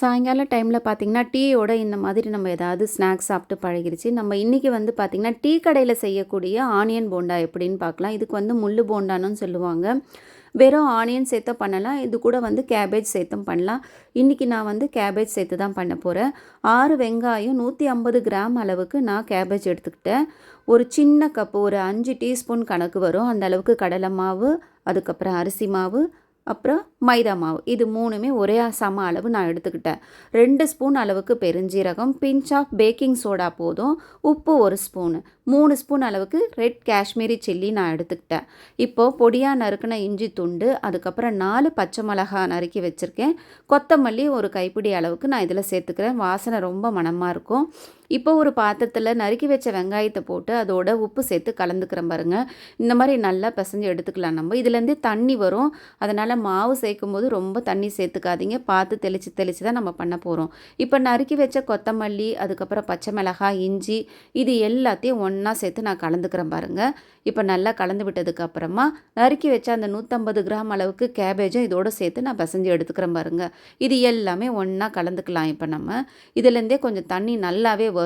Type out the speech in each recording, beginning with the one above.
சாயங்கால டைமில் பார்த்தீங்கன்னா டீயோட இந்த மாதிரி நம்ம ஏதாவது ஸ்நாக்ஸ் சாப்பிட்டு பழகிருச்சு. நம்ம இன்றைக்கி வந்து பார்த்திங்கன்னா டீ கடையில் செய்யக்கூடிய ஆனியன் போண்டா எப்படின்னு பார்க்கலாம் இதுக்கு வந்து முள்ளு போண்டான்னு சொல்லுவாங்க. வெறும் ஆனியன் சேர்த்து பண்ணலாம். இது கூட வந்து கேபேஜ் சேர்த்தும் பண்ணலாம். இன்றைக்கி நான் வந்து கேபேஜ் சேர்த்து தான் பண்ண போகிறேன் ஆறு வெங்காயம் நூற்றி ஐம்பது கிராம் அளவுக்கு நான் கேபேஜ் எடுத்துக்கிட்டேன். ஒரு சின்ன கப்பு ஒரு அஞ்சு டீஸ்பூன் கணக்கு வரும். அந்த அளவுக்கு கடலை மாவு அதுக்கப்புறம் அரிசி மாவு அப்புறம் மைதா மாவு. இது மூணுமே ஒரே சம அளவு நான் எடுத்துக்கிட்டேன். ரெண்டு ஸ்பூன் அளவுக்கு பெருஞ்சீரகம் பிஞ்ச் ஆஃப் பேக்கிங் சோடா போதும். உப்பு ஒரு ஸ்பூனு. மூணு ஸ்பூன் அளவுக்கு ரெட் காஷ்மீரி சில்லி நான் எடுத்துக்கிட்டேன். இப்போது பொடியாக நறுக்கின இஞ்சி துண்டு அதுக்கப்புறம் நாலு பச்சை மிளகா நறுக்கி வச்சுருக்கேன். கொத்தமல்லி ஒரு கைப்பிடி அளவுக்கு நான் இதில் சேர்த்துக்கிறேன். வாசனை ரொம்ப மணமாக இருக்கும். இப்போ ஒரு பாத்திரத்தில் நறுக்கி வச்ச வெங்காயத்தை போட்டு அதோட உப்பு சேர்த்து கலந்துக்கிறேன் பாருங்க. இந்த மாதிரி நல்லா பிசைஞ்சு எடுத்துக்கலாம் நம்ம. இதுலேருந்தே தண்ணி வரும். அதனால் மாவு சேர்க்கும் போது ரொம்ப தண்ணி சேர்த்துக்காதீங்க. பார்த்து தெளித்து தெளித்து தான் நம்ம பண்ண போகிறோம் இப்போ நறுக்கி வச்ச கொத்தமல்லி அதுக்கப்புறம் பச்சை மிளகாய் இஞ்சி இது எல்லாத்தையும் ஒன்றா சேர்த்து நான் கலந்துக்கிறேன் பாருங்கள் இப்போ நல்லா கலந்து விட்டதுக்கு அப்புறமா நறுக்கி வச்ச அந்த நூற்றம்பது கிராம் அளவுக்கு கேபேஜும் இதோடு சேர்த்து நான் பிசைஞ்சு எடுத்துக்கிறேன் பாருங்கள் இது எல்லாமே ஒன்றா கலந்துக்கலாம் இப்போ நம்ம. இதுலேருந்தே கொஞ்சம் தண்ணி நல்லாவே வரும்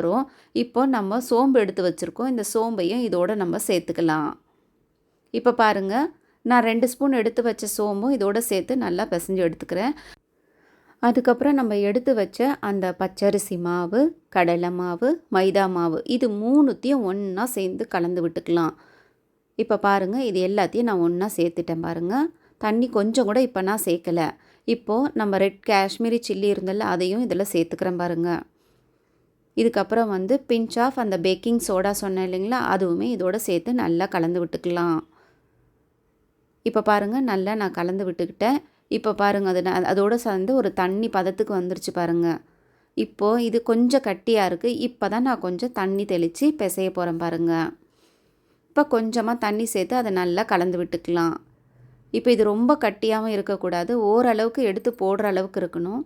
இப்போ நம்ம சோம்பு எடுத்து வச்சுருக்கோம். இந்த சோம்பையும் இதோடு நம்ம சேர்த்துக்கலாம். இப்போ பாருங்கள் நான் ரெண்டு ஸ்பூன் எடுத்து வச்ச சோம்பும் இதோடு சேர்த்து நல்லா பிசைஞ்சு எடுத்துக்கிறேன். அதுக்கப்புறம் நம்ம எடுத்து வச்ச அந்த பச்சரிசி மாவு கடலை மாவு மைதா மாவு இது மூணுத்தையும் ஒன்றா சேர்ந்து கலந்து விட்டுக்கலாம். இப்போ பாருங்கள் இது எல்லாத்தையும் நான் ஒன்றா சேர்த்துட்டேன் பாருங்கள் தண்ணி கொஞ்சம் கூட இப்போ நான் சேர்க்கலை. இப்போது நம்ம ரெட் காஷ்மீரி சில்லி இருந்ததில்ல அதையும் இதில் சேர்த்துக்கிறேன் பாருங்கள் இதுக்கப்புறம் வந்து பிஞ்ச் ஆஃப் அந்த பேக்கிங் சோடா சொன்னேன் இல்லைங்களா? அதுவுமே இதோட சேர்த்து நல்லா கலந்து விட்டுக்கலாம். இப்போ பாருங்கள் நல்லா நான் கலந்து விட்டுக்கிட்டேன். இப்போ பாருங்கள் அது நான் அதோடு சேர்ந்து ஒரு தண்ணி பதத்துக்கு வந்துருச்சு பாருங்கள் இப்போது இது கொஞ்சம் கட்டியாக இருக்குது இப்போ தான் நான் கொஞ்சம் தண்ணி தெளித்து பிசைய போகிறேன் பாருங்கள் இப்போ கொஞ்சமாக தண்ணி சேர்த்து அதை நல்லா கலந்து விட்டுக்கலாம். இப்போ இது ரொம்ப கட்டியாகவும் இருக்கக்கூடாது. ஓரளவுக்கு எடுத்து போடுற அளவுக்கு இருக்கணும்.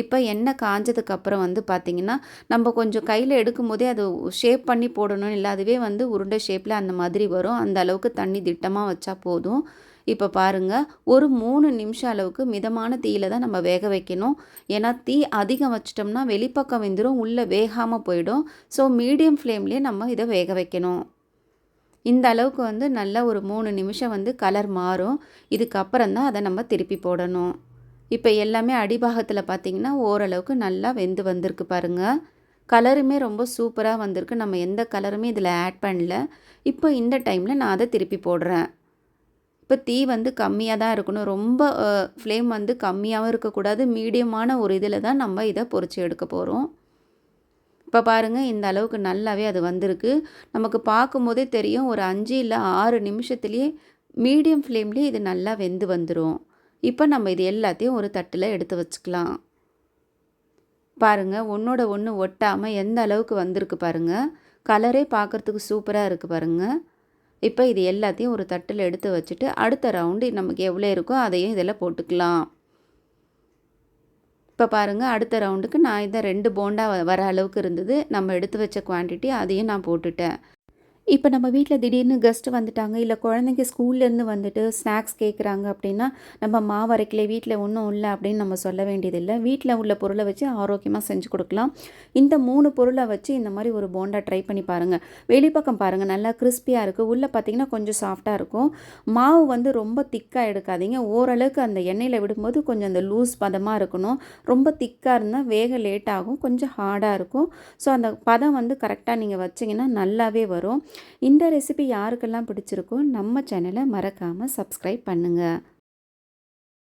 இப்போ எண்ணெய் காஞ்சதுக்கப்புறம் வந்து பார்த்திங்கன்னா நம்ம கொஞ்சம் கையில் எடுக்கும் போதே அது ஷேப் பண்ணி போடணும் இல்லை அதுவே வந்து உருண்டை ஷேப்பில் அந்த மாதிரி வரும். அந்த அளவுக்கு தண்ணி திட்டமாக வச்சா போதும். இப்போ பாருங்கள் ஒரு மூணு நிமிஷம் அளவுக்கு மிதமான தீயில தான் நம்ம வேக வைக்கணும். ஏன்னா தீ அதிகம் வச்சிட்டோம்னா வெளிப்பக்கம் வெந்துடும் உள்ளே வேகாமல் போயிடும். ஸோ மீடியம் ஃப்ளேம்லேயே நம்ம இதை வேக வைக்கணும். இந்த அளவுக்கு வந்து நல்லா ஒரு மூணு நிமிஷம் வந்து கலர் மாறும். இதுக்கப்புறம் தான் அதை நம்ம திருப்பி போடணும். இப்போ எல்லாமே அடிபாகத்தில் பார்த்திங்கன்னா ஓரளவுக்கு நல்லா வெந்து வந்திருக்கு பாருங்கள் கலருமே ரொம்ப சூப்பராக வந்திருக்கு. நம்ம எந்த கலருமே இதில் ஆட் பண்ணல. இப்போ இந்த டைமில் நான் அதை திருப்பி போடுறேன். இப்போ தீ வந்து கம்மியாக தான் இருக்கணும். ரொம்ப ஃப்ளேம் வந்து கம்மியாகவும் இருக்கக்கூடாது. மீடியமான ஒரு இதில் தான் நம்ம இதை பொறிச்சு எடுக்க போகிறோம் இப்போ பாருங்கள் இந்த அளவுக்கு நல்லாவே அது வந்திருக்கு. நமக்கு பார்க்கும்போதே தெரியும் ஒரு அஞ்சு இல்லை ஆறு நிமிஷத்துலேயே மீடியம் ஃப்ளேம்லேயே இது நல்லா வெந்து வந்துடும் இப்போ நம்ம இது எல்லாத்தையும் ஒரு தட்டில் எடுத்து வச்சுக்கலாம். பாருங்கள் ஒன்றோட ஒன்று ஒட்டாமல் எந்த அளவுக்கு வந்திருக்கு பாருங்கள் கலரே பார்க்குறதுக்கு சூப்பராக இருக்குது பாருங்கள் இப்போ இது எல்லாத்தையும் ஒரு தட்டில் எடுத்து வச்சுட்டு அடுத்த ரவுண்டு நமக்கு எவ்வளோ இருக்கோ அதையும் இதில் போட்டுக்கலாம். இப்போ பாருங்கள் அடுத்த ரவுண்டுக்கு நான் இதை ரெண்டு போண்டா வர அளவுக்கு இருந்தது. நம்ம எடுத்து வச்ச குவான்டிட்டி அதையும் நான் போட்டுட்டேன். இப்போ நம்ம வீட்டில் திடீர்னு கெஸ்ட் வந்துட்டாங்க இல்லை குழந்தைங்க ஸ்கூல்லேருந்து வந்துட்டு ஸ்நாக்ஸ் கேட்குறாங்க அப்படின்னா நம்ம மாவு அரைக்கல வீட்டில் ஒன்றும் இல்லை அப்படின்னு நம்ம சொல்ல வேண்டியதில்லை. வீட்டில் உள்ள பொருளை வச்சு ஆரோக்கியமாக செஞ்சு கொடுக்கலாம். இந்த மூணு பொருளை வச்சு இந்த மாதிரி ஒரு போண்டா ட்ரை பண்ணி பாருங்கள் வெளிப்பக்கம் பாருங்கள் நல்லா கிறிஸ்பியாக இருக்குது உள்ளே பார்த்தீங்கன்னா கொஞ்சம் சாஃப்டாக இருக்கும். மாவு வந்து ரொம்ப திக்காக எடுக்காதீங்க. ஓரளவுக்கு அந்த எண்ணெயில் விடும்போது கொஞ்சம் அந்த லூஸ் பதமாக இருக்கணும். ரொம்ப திக்காக இருந்தால் வேக லேட் ஆகும். கொஞ்சம் ஹார்டாக இருக்கும். ஸோ அந்த பதம் வந்து கரெக்டாக நீங்கள் வச்சிங்கன்னா நல்லாவே வரும். இந்த ரெசிபி யாருக்கெல்லாம் பிடிச்சிருக்கோ நம்ம சேனலை மறக்காமல் சப்ஸ்கிரைப் பண்ணுங்கள்